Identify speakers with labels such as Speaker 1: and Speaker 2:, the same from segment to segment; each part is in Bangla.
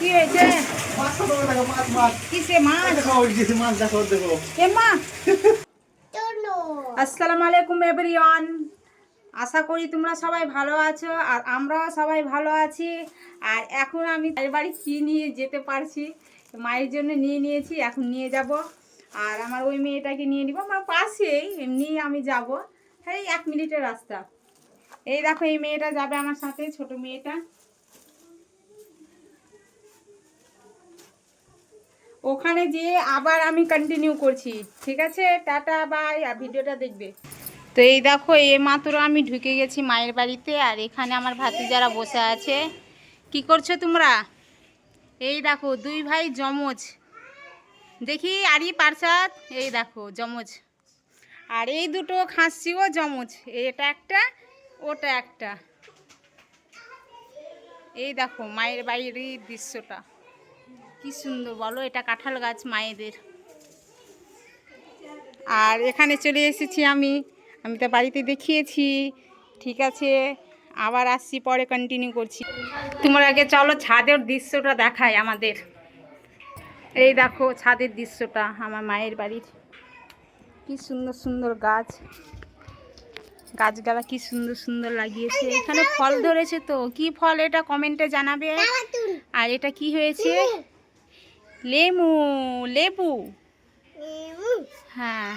Speaker 1: কি হয়েছে?
Speaker 2: মাছ
Speaker 1: কিসে
Speaker 2: দেখো দেখো
Speaker 1: মা আসসালামু আলাইকুম এভরিওয়ান আশা করি তোমরা সবাই ভালো আছো আর আমরাও সবাই ভালো আছি। আর এখন আমি মায়ের বাড়ি কি নিয়ে যেতে পারছি মায়ের জন্য নিয়ে নিয়েছি এখন নিয়ে যাব। আর আমার ওই মেয়েটাকে নিয়ে নিব আমার পাশেই এমনি আমি যাব। এই এক মিনিটের রাস্তা। এই দেখো এই মেয়েটা যাবে আমার সাথে ছোট মেয়েটা। ওখানে যেয়ে আবার আমি কন্টিনিউ করছি। ঠিক আছে? টাটা বাই আর ভিডিওটা দেখবে। তো এই দেখো এই মাত্র আমি ঢুকে গেছি মায়ের বাড়িতে আর এখানে আমার ভাতিজারা বসে আছে। কি করছ তোমরা? এই দেখো, দুই ভাই জমজ দেখি, আরি, পারসাদ, এই দেখো জমজ আর এই দুটো খাসছিও জমজ এটা একটা, ওটা একটা। এই দেখো, মায়ের বাড়ির দৃশ্যটা। কি সুন্দর বলো এটা কাঁঠাল গাছ মায়েদের। আর এখানে চলে এসেছি আমি আমি তো বাড়িতে দেখিয়েছি ঠিক আছে আবার আসছি পরে কন্টিনিউ করছি। তোমার আগে চলো ছাদের দৃশ্যটা দেখায় আমাদের। এই দেখো ছাদের দৃশ্যটা আমার মায়ের বাড়ির। কি সুন্দর সুন্দর গাছ। গাছগালা কি সুন্দর সুন্দর লাগিয়েছে। এখানে ফল ধরেছে তো কি ফল এটা কমেন্টে জানাবে? আর এটা কি হয়েছে? লেমু লেবু। হ্যাঁ।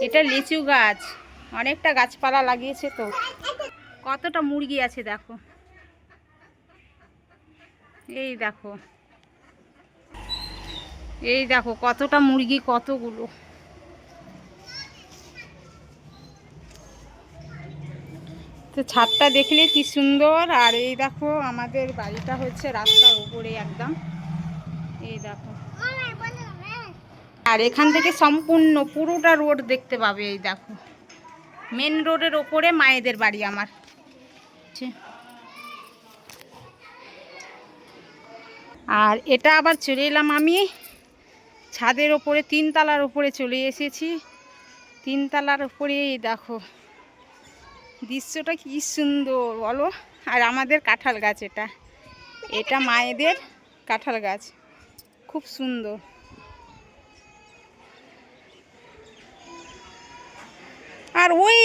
Speaker 1: এটা লিচু গাছ। অনেকটা গাছপালা লাগিয়েছে তো। কতটা মুরগি আছে দেখো। এই দেখো। এই দেখো কতটা মুরগি কতগুলো। তো ছাদটা দেখলে কি সুন্দর। আর এই দেখো, আমাদের বাড়িটা হচ্ছে রাস্তার উপরে একদম। এই দেখো। আর এখান থেকে সম্পূর্ণ পুরোটা রোড দেখতে পাবে, এই দেখো। মেন রোডের ওপরে মায়েদের বাড়ি আমার। আর এটা আবার চলে এলাম আমি। ছাদের ওপরে, তিনতলার ওপরে চলে এসেছি। তিনতলার ওপরে এই দেখো। দৃশ্যটা কি সুন্দর বলো? আর আমাদের কাঁঠাল গাছ এটা। এটা মায়েদের কাঁঠাল গাছ। খুব সুন্দর। আর ওই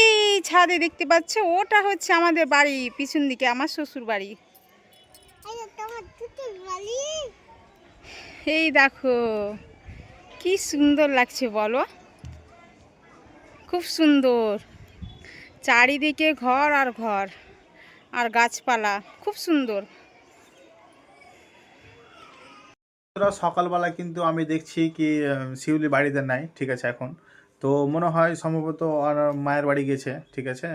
Speaker 1: ছাদে দেখতে পাচ্ছ, ওটা হচ্ছে আমাদের বাড়ি, পিছন দিকে, আমার শ্বশুর বাড়ি। এই দেখো, কি সুন্দর লাগছে বলো? খুব সুন্দর। চারিদিকে ঘর আর ঘর আর গাছপালা। খুব সুন্দর।
Speaker 2: সকালবেলা কিন্তু আমি দেখছি কি শিউলি বাড়িতে নাই ঠিক আছে এখন। তো মনে হয় সম্ভবত আর মায়ের বাড়ি গেছে ঠিক আছে?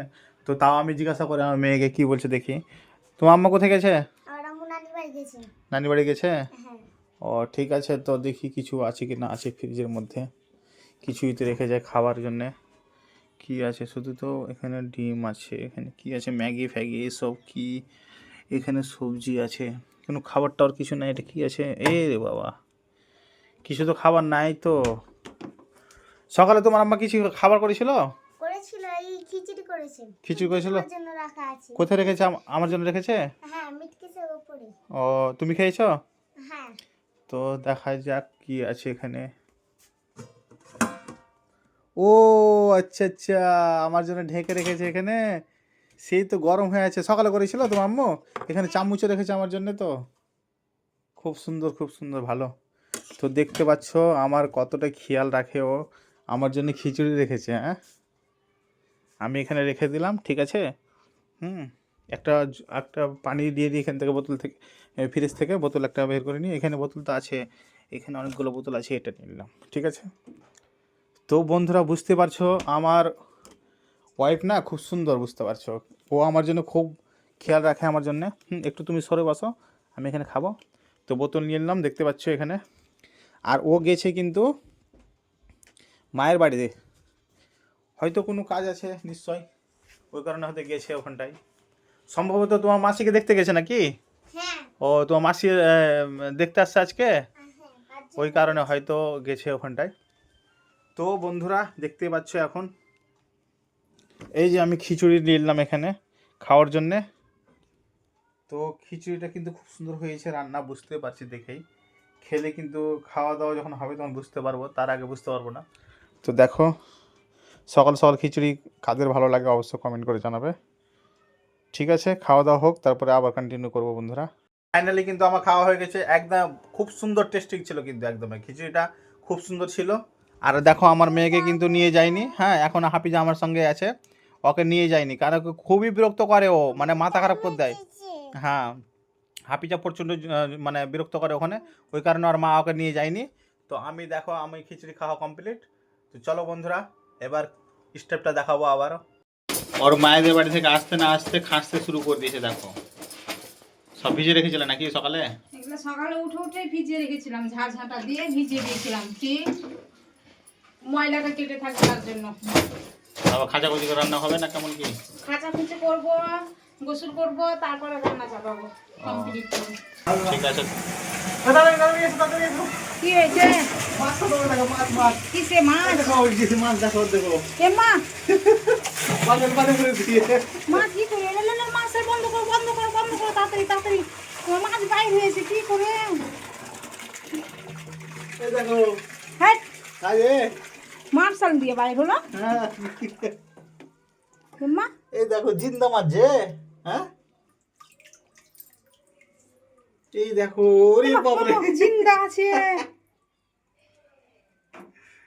Speaker 2: তো তাও আমি জিজ্ঞাসা করে আমার মেয়েকে কি বলছে দেখি। তোমার আম্মা কোথায় গেছে?
Speaker 3: আর নানি বাড়ি গেছে।
Speaker 2: নানি বাড়ি গেছে?
Speaker 3: হ্যাঁ।
Speaker 2: ও ঠিক আছে তো দেখি কিছু আছে কি না আছে ফ্রিজের মধ্যে। কিছুই তো রেখে যায় খাবার জন্যে। কি আছে? শুধু তো এখানে ডিম আছে এখানে কি আছে? ম্যাগি ফ্যাগি এসব কি? এখানে সবজি আছে। কোনো খাবার টাবার কিছু নাই এটা কি আছে? এ রে বাবা। কিছু তো খাবার নাই তো। সকালে তোমার আম্মা কিছু খাবার করেছিল?
Speaker 3: করেছিল এই খিচুড়ি করেছে।
Speaker 2: খিচুড়ি করেছিল?
Speaker 3: জন্য রাখা আছে।
Speaker 2: কোথায় রেখেছে? আম- আমার জন্য রেখেছে?
Speaker 3: হ্যাঁ মিটকেসের উপরে
Speaker 2: ও তুমি খেয়েছো?
Speaker 3: হ্যাঁ।
Speaker 2: তো দেখা যাক কি আছে এখানে। ও আচ্ছা আচ্ছা আমার জন্য ঢেকে রেখেছে এখানে। সেই তো গরম হয়ে আছে। সকালে করেছিল তো আম্মু এখানে চামচও রেখেছে আমার জন্য তো। খুব সুন্দর খুব সুন্দর, ভালো। তো দেখতে পাচ্ছ, আমার কতটা খেয়াল রাখে ও। আমার জন্য খিচুড়ি রেখেছে হ্যাঁ আমি এখানে রেখে দিলাম, ঠিক আছে? হুম, একটা একটা পানি দিয়ে দিই এখান থেকে বোতল থেকে ফ্রিজ থেকে বোতল একটা বের করে নিই এখানে বোতল তো আছে। এখানে অনেকগুলো বোতল আছে, এটা নিলাম, ঠিক আছে? তো বন্ধুরা বুঝতে পারছ আমার ওয়াইফ না খুব সুন্দর বুঝতে পারছ। ও আমার জন্য খুব খেয়াল রাখে আমার জন্য। হুম, একটু তুমি সরে বসো আমি এখানে খাব। তো বোতল নিয়ে নিলাম দেখতে পাচ্ছ এখানে। আর ও গেছে কিন্তু মায়ের বাড়িতে। হয়তো কোনো কাজ আছে নিশ্চয় ওই কারণে হয়তো গেছে ওখানটায়। সম্ভবত তোমার মাসিকে দেখতে গেছে নাকি?
Speaker 3: হ্যাঁ।
Speaker 2: ও তোমার মাসি দেখতে আসছে আজকে?
Speaker 3: হ্যাঁ
Speaker 2: ওই কারণে হয়তো গেছে ওখানটায়। তো বন্ধুরা দেখতে পাচ্ছ এখন। এই যে আমি খিচুড়ি নিলাম এখানে খাওয়ার জন্যে। তো খিচুড়িটা কিন্তু খুব সুন্দর হয়েছে রান্না, বুঝতে পারছি দেখেই। খেলে কিন্তু খাওয়া দাওয়া যখন হবে তখন বুঝতে পারব, তার আগে বুঝতে পারব না। তো দেখো, সকাল সকাল খিচুড়ি কাদের ভালো লাগে অবশ্যই কমেন্ট করে জানাবে। ঠিক আছে খাওয়া দাওয়া হোক, তারপরে আবার কন্টিনিউ করব বন্ধুরা। ফাইনালি কিন্তু আমার খাওয়া হয়ে গেছে, একদম খুব সুন্দর টেস্টিং ছিল কিন্তু একদমই। খিচুড়িটা খুব সুন্দর ছিল। আর দেখো আমার মেয়েকে কিন্তু নিয়ে যায়নি। হ্যাঁ এখন হাফিজা আমার সঙ্গে আছে। ওকে নিয়ে যায়নি। কারণ খুবই বিরক্ত করে ও মানে মাথা খারাপ করে দেয়। হ্যাঁ হাফিজা প্রচণ্ড মানে বিরক্ত করে ওখানে। ওই কারণে ওর মা ওকে নিয়ে যায়নি। তো আমি দেখো আমি খিচুড়ি খাওয়া কমপ্লিট তো চলো বন্ধুরা এবার স্টেপটা দেখাবো আবার ওর মায়েদের বাড়ি থেকে আসতে না আসতে খাসতে শুরু করে দিয়েছে দেখো। সব ভিজে রেখেছিলে নাকি সকালে?
Speaker 1: সকালে উঠে উঠে ভিজিয়ে রেখেছিলাম ঝাড় ঝাঁটা দিয়ে ভিজিয়ে দিয়েছিলাম। কি? ময়লাটা কেটে থাকবে তার জন্য।
Speaker 2: আবার খাঁচা খুচি করে রান্না হবে না কেমন কি?
Speaker 1: খাঁচা খুঁচে করব গোসল করব তারপরে রান্না চাপাবো কমপ্লিট করব
Speaker 2: ঠিক আছে।
Speaker 1: কি হয়েছে? কিসে মাছ? এ মা! মাছ কি করে? না, না, মাছের বন্ধ করো বন্ধ করো বন্ধ করো তাড়াতাড়ি তাড়াতাড়ি। মাছ বাইর হয়েছে কি করে? হ্যাঁ মার্শাল দিয়ে বাইর হলো? মা?
Speaker 2: এই দেখো জিন্দা মাছ যে হ্যাঁ? এই দেখো ওরে
Speaker 1: জিন্দা আছে।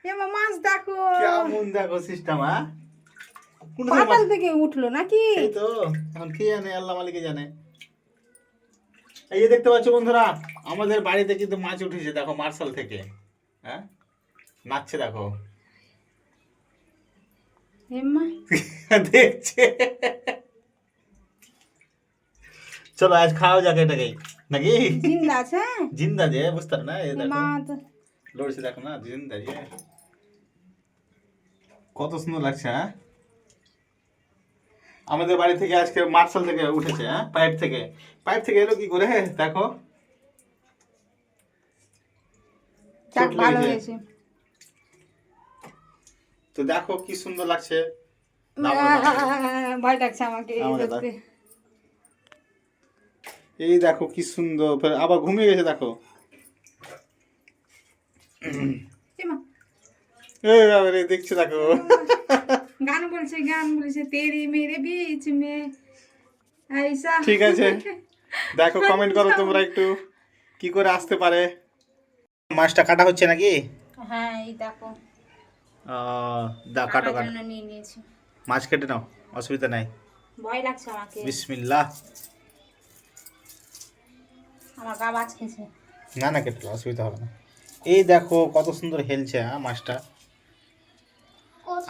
Speaker 1: এ মা মাছ দেখো।
Speaker 2: কেমন দেখো সিস্টেম হ্যাঁ?
Speaker 1: পাতাল থেকে উঠল নাকি?
Speaker 2: এই তো এখন কে জানে আল্লাহ মালিকে জানে। এই যে দেখতে পাচ্ছ বন্ধুরা আমাদের বাড়িতে কিন্তু মাছ উঠেছে দেখো মার্শাল থেকে হ্যাঁ? নাচছে দেখো। দেখছে। চলো আজ খাওয়া যাক এটাকে। নাকি?
Speaker 1: জিন্দা আছে?
Speaker 2: জিন্দা যে বুঝতে না
Speaker 1: এ
Speaker 2: দেখো। লড়ছে দেখো না জিন্দা যে। কত সুন্দর লাগছে হ্যাঁ? আমাদের বাড়ি থেকে আজকে মার্শাল থেকে উঠেছে হ্যাঁ? পাইপ থেকে। পাইপ থেকে এলো কি করে দেখো।
Speaker 1: ভালো। হয়েছে
Speaker 2: তো দেখো কি সুন্দর লাগছে।
Speaker 1: ভয় লাগছে আমাকে এই
Speaker 2: দেখো কি সুন্দর আবার ঘুমিয়ে গেছে দেখো। এই বাবারে দেখছে দেখো।
Speaker 1: গান বলছে গান বলছে তেরি মেরে বিচ মে ऐसा
Speaker 2: ঠিক আছে। দেখো কমেন্ট করো তোমরা একটু কি করে আসতে পারে। মাছটা কাটা হচ্ছে নাকি?
Speaker 1: হ্যাঁ এই দেখো।
Speaker 2: দা কাটো কাটো।
Speaker 1: নিয়ে নিয়েছি।
Speaker 2: মাছ কেটে নাও অসুবিধা নাই।
Speaker 1: ভয় লাগছে আমাকে।
Speaker 2: বিসমিল্লাহ।
Speaker 1: আমার গা বাজ খেয়েছে
Speaker 2: না না কেটে নাও, অসুবিধা হবে না। এই দেখো কত সুন্দর হেলছে হ্যাঁ মাছটা।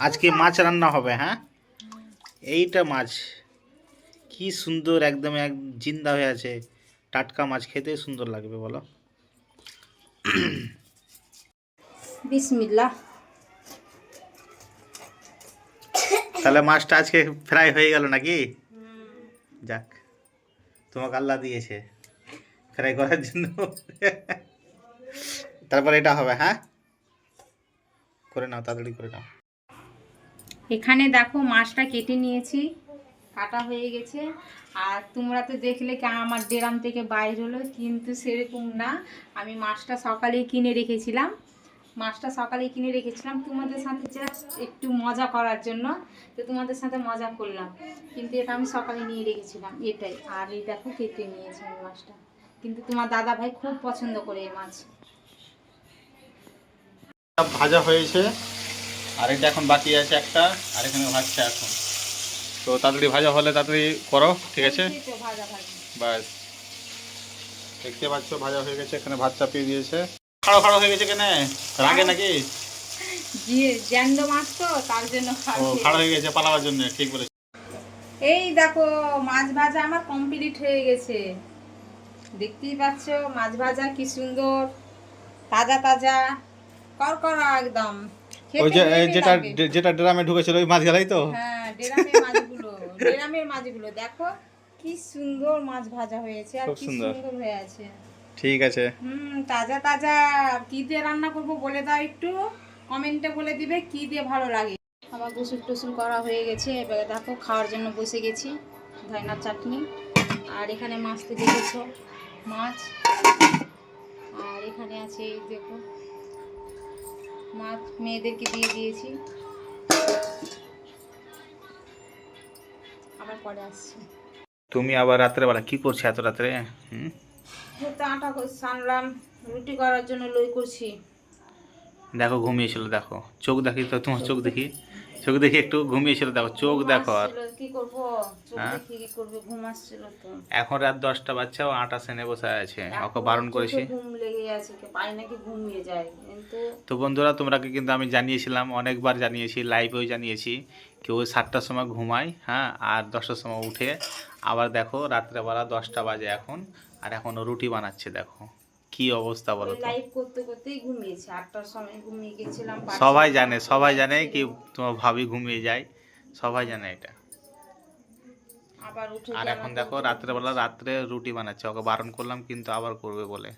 Speaker 2: আজকে মাছ রান্না হবে হ্যাঁ? এইটা মাছ কি সুন্দর একদম এক জিন্দা হয়ে আছে। টাটকা মাছ খেতে সুন্দর লাগবে বলো।
Speaker 1: বিসমিল্লাহ।
Speaker 2: তাহলে মাছটা আজকে ফ্রাই হয়ে গেল নাকি? যাক, তোমাকে আল্লাহ দিয়েছে ফ্রাই করার জন্য। তারপর এটা হবে হ্যাঁ? করে নাও, তাড়াতাড়ি করে নাও।
Speaker 1: এখানে দেখো মাছটা কেটে নিয়েছি, কাটা হয়ে গেছে। আর তোমরা তো দেখলে কি আমার ডেরাম থেকে বাইর হলো, কিন্তু সেরকম না। আমি মাছটা সকালেই কিনে রেখেছিলাম। মাছটা সকালে কিনে রেখেছিলাম। তোমাদের সাথে জাস্ট একটু মজা করার জন্য। তো তোমাদের সাথে মজা করলাম। কিন্তু এটা আমি সকালে নিয়ে রেখেছিলাম। এটাই। আর এই দেখো কেটে নিয়েছি আমি মাছটা। কিন্তু তোমার দাদা ভাই খুব পছন্দ করে এই মাছ।
Speaker 2: ভাজা হয়েছে। আর এটা এখন বাকি আছে একটা। আর এখানে ভাজছে এখন। তো তাড়াতাড়ি ভাজা হলে তাড়াতাড়ি করো ঠিক আছে?
Speaker 1: এই ভাজা ভাজা।
Speaker 2: বাস দেখতে পাচ্ছ ভাজা হয়ে গেছে। এখানে ভাত চাপিয়ে দিয়েছে। খাড়ো খাড়ো হয়ে গেছে কেন? রাগে নাকি?
Speaker 1: জ্যান্ড মাছ তো তার জন্য
Speaker 2: খাড়ো হয়ে গেছে পালাবার জন্য ঠিক বলেছ।
Speaker 1: এই দেখো মাছ ভাজা আমার কমপ্লিট হয়ে গেছে। দেখতেই পাচ্ছ মাছ ভাজা কি সুন্দর তাজা তাজা করকরা একদম।
Speaker 2: ওই যে যেটা যেটা ড্রামে ঢুকেছিল ওই মাছ গেলাই তো?
Speaker 1: হ্যাঁ ডেরামের মাছগুলো ডেরামের মাছগুলো। দেখো কি সুন্দর মাছ ভাজা হয়েছে আর কি
Speaker 2: সুন্দর।
Speaker 1: সুন্দর হয়ে আছে।
Speaker 2: ঠিক আছে।
Speaker 1: হুম তাজা তাজা কি দিয়ে রান্না করব বলে দাও একটু। কমেন্টে বলে দিবে কি দিয়ে ভালো লাগে। আমার গোসল টোসল করা হয়ে গেছে এবারে দেখো খাওয়ার জন্য বসে গেছি ধয়নার চাটনি। আর এখানে মাছ তো দেখেছ মাছ। আর এখানে আছে এই দেখো মাছ মেয়েদেরকে দিয়ে দিয়েছি। আবার পরে আসছি।
Speaker 2: তুমি আবার রাত্রেবেলা কি করছ এত রাত্রে? হুম?
Speaker 1: আটা করে সানলাম রুটি করার জন্য লই করছি।
Speaker 2: দেখো ঘুমিয়েছিল দেখো। চোখ দেখি তো তোমার চোখ দেখি? চোখ দেখি একটু ঘুমিয়েছিল দেখো চোখ দেখো আর।
Speaker 1: কি করব? চোখ
Speaker 2: হ্যাঁ?
Speaker 1: কি করবে ঘুম তো।
Speaker 2: এখন রাত দশটা বাচ্চা ও আটা সেনে বসে আছে ওকে বারণ করেছি।
Speaker 1: ঘুম লেগে আছে কে পাই নাকি ঘুমিয়ে যায় কিন্তু
Speaker 2: তো বন্ধুরা তোমরাকে কিন্তু আমি জানিয়েছিলাম অনেকবার জানিয়েছি লাইভেও জানিয়েছি কেউ সাতটার সময় ঘুমায় হ্যাঁ আর দশটার সময় উঠে। আবার দেখো রাত্রেবেলা দশটা বাজে এখন আর এখন রুটি বানাচ্ছে দেখো। কি অবস্থা বলো
Speaker 1: লাইভ করতে করতেই ঘুমিয়েছে আটটার সময় ঘুমিয়ে গেছিলাম
Speaker 2: সবাই জানে সবাই জানে কি তোমার ভাবি ঘুমিয়ে যায় সবাই জানে এটা।
Speaker 1: আবার উঠে
Speaker 2: আর এখন দেখো রাত্রেবেলা রাত্রে রুটি বানাচ্ছে ওকে বারণ করলাম কিন্তু আবার করবে বলে।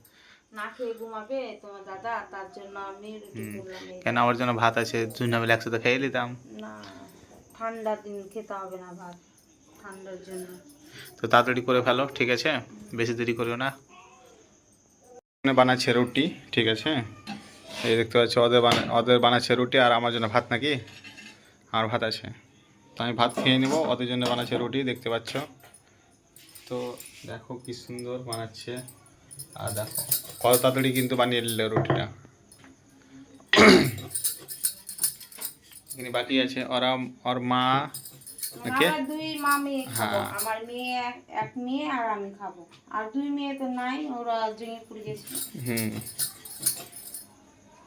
Speaker 1: না খেয়ে ঘুমাবে তোমার দাদা তার জন্য আমি রুটি। করলাম
Speaker 2: কেন আমার জন্য ভাত আছে দুজনে মিলে একসাথে খেয়ে নিতাম।
Speaker 1: না ঠান্ডার দিন খেতে হবে না ভাত ঠান্ডার জন্য।
Speaker 2: তো তাড়াতাড়ি করে ফেলো, ঠিক আছে? বেশি দেরি করিও না। বানাচ্ছে রুটি, ঠিক আছে? এই দেখতে পাচ্ছ, ওদের বানা, ওদের বানাচ্ছে রুটি আর আমার জন্য ভাত নাকি? আর ভাত আছে। তো আমি ভাত খেয়ে নেব, ওদের জন্য বানাচ্ছে রুটি, দেখতে পাচ্ছ। তো দেখো কি সুন্দর বানাচ্ছে। আর দেখো, কত তাড়াতাড়ি কিন্তু বানিয়ে নিলে রুটিটা। এখানে বাকি আছে, ওরা, ওর মা ওকে?
Speaker 1: দুই মা মেয়ে খাব
Speaker 2: হ্যাঁ।
Speaker 1: আমার মেয়ে এক- মেয়ে আর আমি খাব। আর দুই মেয়ে তো নাই ওরা জঙ্গিপুর গেছে।
Speaker 2: হুম।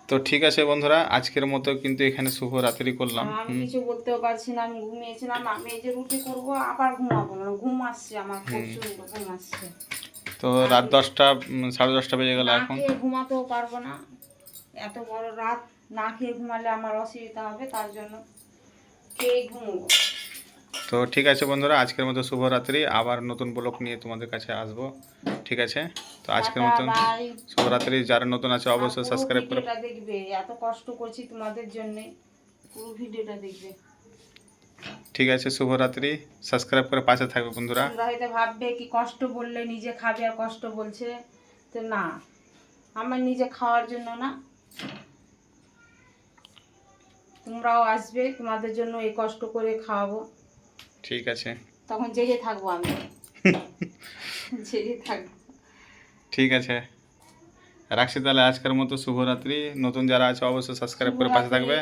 Speaker 2: তো ঠিক আছে বন্ধুরা আজকের মতো কিন্তু এখানে শুভ রাত্রি করলাম।
Speaker 1: আমি কিছু বলতেও পারছি না আমি ঘুমিয়েছিলাম। আমি এই যে রুটি করব আবার ঘুমাবো মানে ঘুম আসছে আমার প্রচণ্ড ঘুম আসছে।
Speaker 2: তো রাত দশটা সাড়ে দশটা বেজে গেল এখন।
Speaker 1: ঘুমাতেও পারব না। এত বড় রাত না খেয়ে ঘুমালে আমার অসুবিধা হবে তার জন্য খেয়ে ঘুমবো।
Speaker 2: তো ঠিক আছে বন্ধুরা আজকের মতো শুভরাত্রি। আবার নতুন ব্লগ নিয়ে তোমাদের কাছে আসব। ঠিক আছে? তো আজকের মতন। শুভরাত্রি। যারা নতুন আছে অবশ্যই সাবস্ক্রাইব করে
Speaker 1: দেখবে এত কষ্ট করছি তোমাদের জন্য। পুরো ভিডিওটা দেখবে।
Speaker 2: ঠিক আছে শুভরাত্রি। সাবস্ক্রাইব করে পাশে থাকবে বন্ধুরা।
Speaker 1: হয়তো ভাববে কি কষ্ট বললে নিজে খাবে আর কষ্ট বলছে। তো না আমার নিজে খাওয়ার জন্য না। তোমরাও আসবে তোমাদের জন্য এই কষ্ট করে খাওয়াবো।
Speaker 2: ঠিক আছে।
Speaker 1: তখন জেগে থাকব আমি। জেগে থাকব।
Speaker 2: ঠিক আছে। রাখছি তাহলে আজকের মতো শুভরাত্রি। নতুন যারা আছে অবশ্যই সাবস্ক্রাইব করে পাশে থাকবে।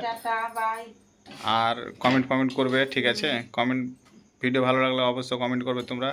Speaker 2: আর কমেন্ট কমেন্ট করবে ঠিক আছে? কমেন্ট ভিডিও ভালো লাগলে অবশ্যই কমেন্ট করবে তোমরা।